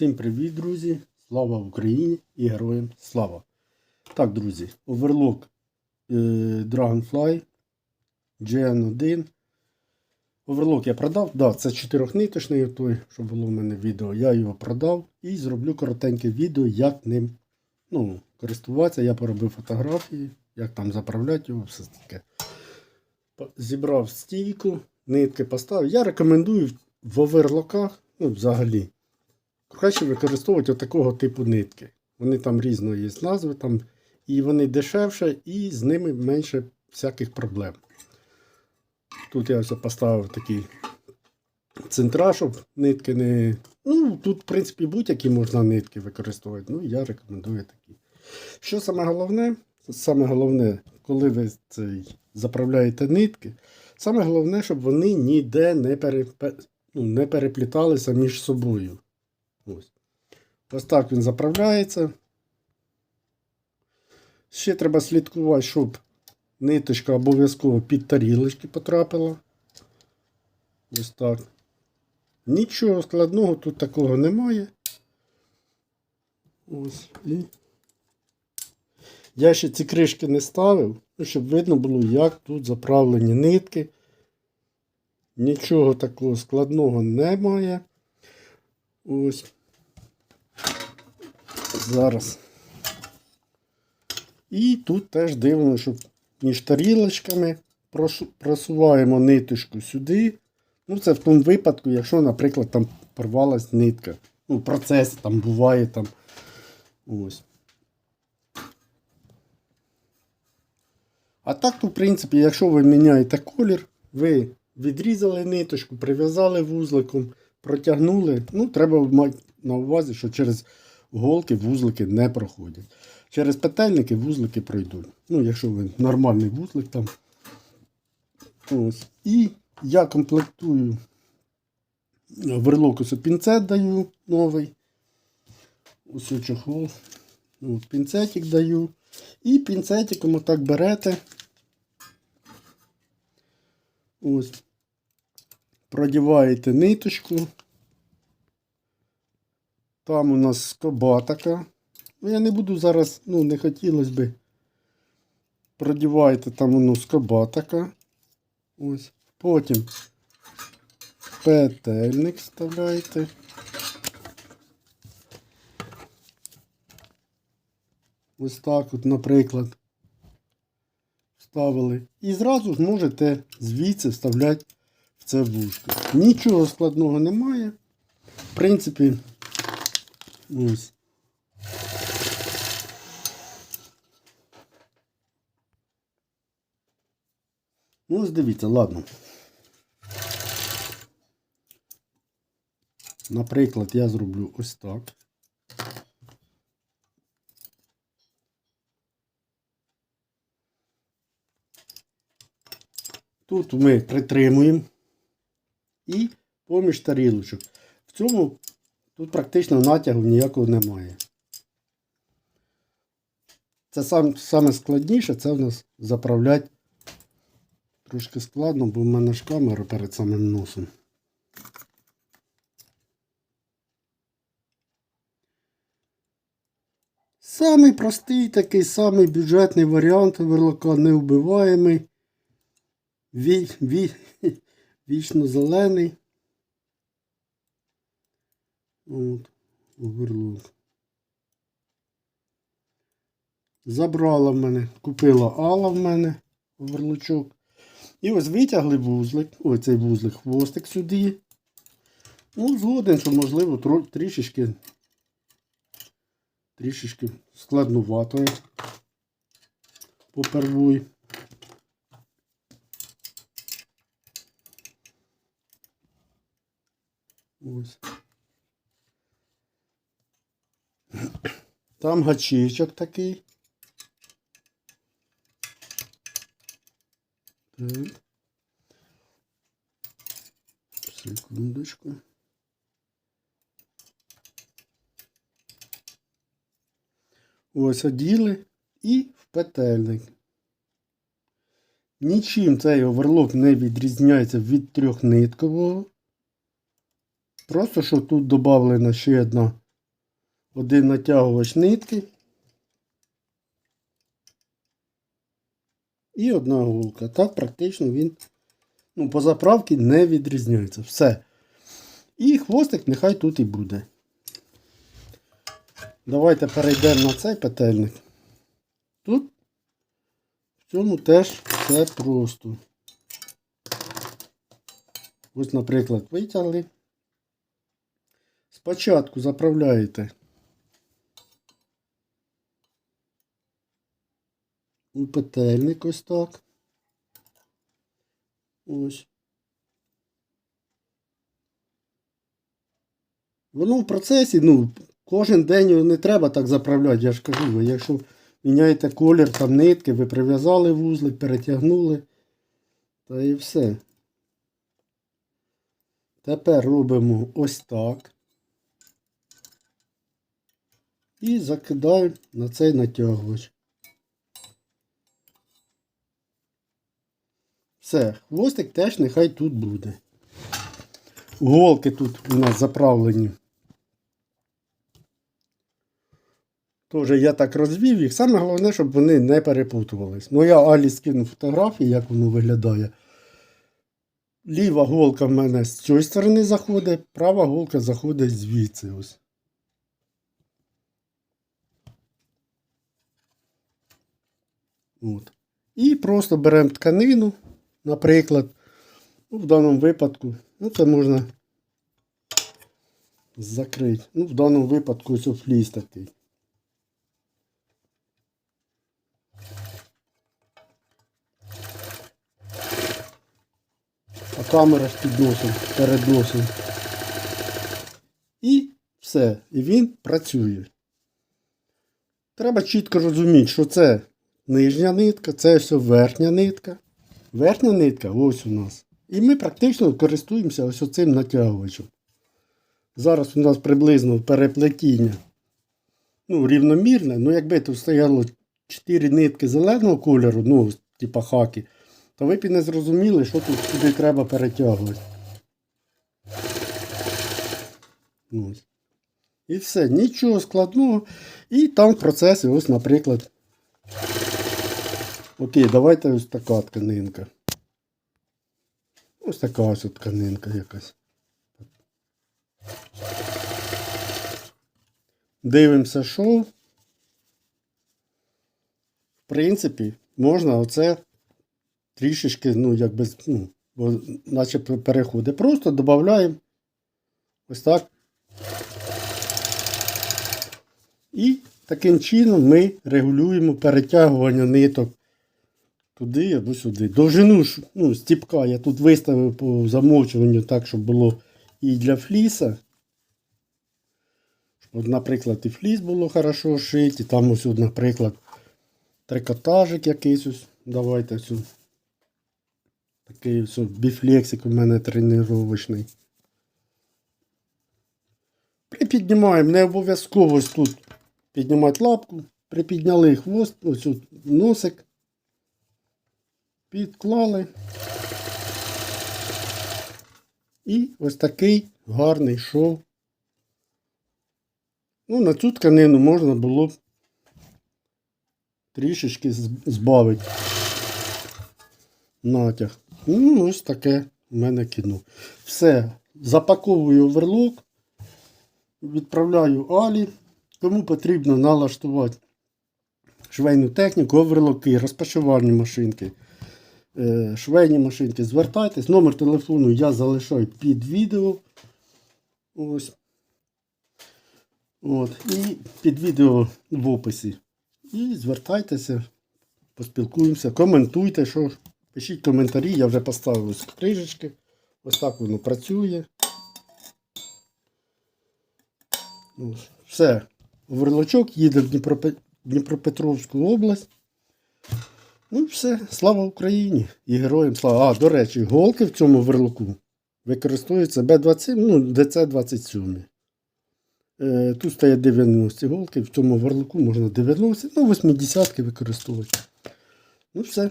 Всім привіт, друзі! Слава Україні і героям слава! Так, друзі, оверлок е, Dragonfly GN1. Оверлок я продав. Да, це чотирьохниточний той, що було в мене відео. Я його продав і зроблю коротеньке відео, як ним ну, користуватися. Я поробив фотографії, як там заправляти його, все таке. Зібрав стійку, нитки поставив. Я рекомендую в оверлоках, ну, взагалі. Краще використовувати такого типу нитки. Вони там різної назви, там, і вони дешевше, і з ними менше всяких проблем. Тут я ось поставив такий центра, щоб нитки не. Ну, тут, в принципі, будь-які можна нитки використовувати. Ну, я рекомендую такі. Що саме головне? Саме головне, коли ви цей, заправляєте нитки, саме головне, щоб вони ніде не, перепе... ну, не перепліталися між собою. Ось. Так він заправляється. Ще треба слідкувати, щоб ниточка обов'язково під тарілочки потрапила. Ось так. Нічого складного тут такого немає. Ось. І я ще ці кришки не ставив, ну, щоб видно було, як тут заправлені нитки. Нічого такого складного немає. Ось. Зараз. І тут теж дивно, щоб між тарілочками просуваємо ниточку сюди. Ну, це в тому випадку, якщо, наприклад, там порвалась нитка. Ну, процес там буває там. Ось. А так, в принципі, якщо ви міняєте колір, ви відрізали ниточку, прив'язали вузликом, протягнули. Ну, треба мати на увазі, що через голки вузлики не проходять. Через петельники вузлики пройдуть. Ну, якщо ви нормальний вузлик там. Ось. І я комплектую верлок ось пінцет даю новий. Ось чохол. От, пінцетик даю. І пінцетиком отак берете. Ось. Продіваєте ниточку. Там у нас скоба така. Ну, я не буду зараз, ну, не хотілося би. Продіваєте там воно скоба така. Ось. Потім петельник вставляєте. Ось так от, наприклад, вставили. І зразу ж можете звідси вставляти в це вушко. Нічого складного немає. В принципі, ось. Ну, ось дивіться, ладно. Наприклад, я зроблю ось так. Тут ми притримуємо і поміж тарілочок. В цьому тут практично натягу ніякого немає. Це сам, саме складніше, це в нас заправляти трошки складно, бо в мене ж камера перед самим носом. Самий простий такий самий бюджетний варіант верлока неубиваємий. Ві, ві, вічно зелений. От, оверлок. Забрала в мене, купила Алла в мене оверлочок. І ось витягли вузлик, ось цей вузлик, хвостик сюди. Ну, згоден, що можливо трішечки, трішечки складнувато попервуй. Ось. Там гачечок такий. Так. Секундочку. Ось оділи і в петельник. Нічим цей оверлок не відрізняється від трьохниткового. Просто що тут додана ще одна один натягувач нитки. І одна голка. Так практично він ну, по заправці не відрізняється. Все. І хвостик нехай тут і буде. Давайте перейдемо на цей петельник. Тут в цьому теж все просто. Ось, наприклад, витягли. Спочатку заправляєте петельник ось так. Ось. Воно в процесі, ну, кожен день його не треба так заправляти, я ж кажу, якщо міняєте колір там нитки, ви прив'язали вузлик, перетягнули, та і все. Тепер робимо ось так. І закидаємо на цей натягувач. Все, хвостик теж нехай тут буде. Голки тут у нас заправлені. Тоже я так розвів їх. Саме головне, щоб вони не перепутувались. Ну я Алі скину фотографії, як воно виглядає. Ліва голка в мене з цієї сторони заходить, права голка заходить звідси. ось. От. І просто беремо тканину, наприклад, ну, в даному випадку, ну це можна закрити. Ну, в даному випадку ось фліс такий. А камера ж під носом, перед носом. І все. І він працює. Треба чітко розуміти, що це нижня нитка, це все верхня нитка. Верхня нитка ось у нас. І ми практично користуємося ось цим натягувачем. Зараз у нас приблизно переплетіння ну, рівномірне. Ну, якби тут стояло 4 нитки зеленого кольору, ну, типа хаки, то ви б і не зрозуміли, що тут сюди треба перетягувати. Ось. І все, нічого складного. І там в ось, наприклад. Окей, давайте ось така тканинка. Ось така ось тканинка якась. Дивимося шоу. В принципі, можна оце трішечки, ну, якби, ну, наче переходи. Просто додаємо ось так. І таким чином ми регулюємо перетягування ниток туди або сюди. Довжину ну, стіпка я тут виставив по замовчуванню так, щоб було і для фліса. От, наприклад, і фліс було хорошо шити, там ось, наприклад, трикотажик якийсь ось. Давайте ось. Такий ось біфлексик у мене тренувачний. Припіднімаємо, не обов'язково тут піднімати лапку. Припідняли хвост, ось носик. Підклали. І ось такий гарний шов. Ну, на цю тканину можна було б трішечки збавити натяг. Ну, ось таке в мене кіно. Все, запаковую оверлок, відправляю Алі. Кому потрібно налаштувати швейну техніку, оверлоки, розпашивальні машинки, швейні машинки, звертайтесь. Номер телефону я залишаю під відео. Ось. От, і під відео в описі. І звертайтеся, поспілкуємося, коментуйте, що пишіть коментарі, я вже поставив ось крижечки. Ось так воно працює. Ось. Все. Верлочок їде в Дніпропетровську область. Ну все. Слава Україні і героям слава. А, до речі, голки в цьому верлоку використовуються Б27, ну, ДЦ-27. Е, Тут стоять 90 голки, в цьому верлуку можна 90, ну 80 використовувати. Ну все.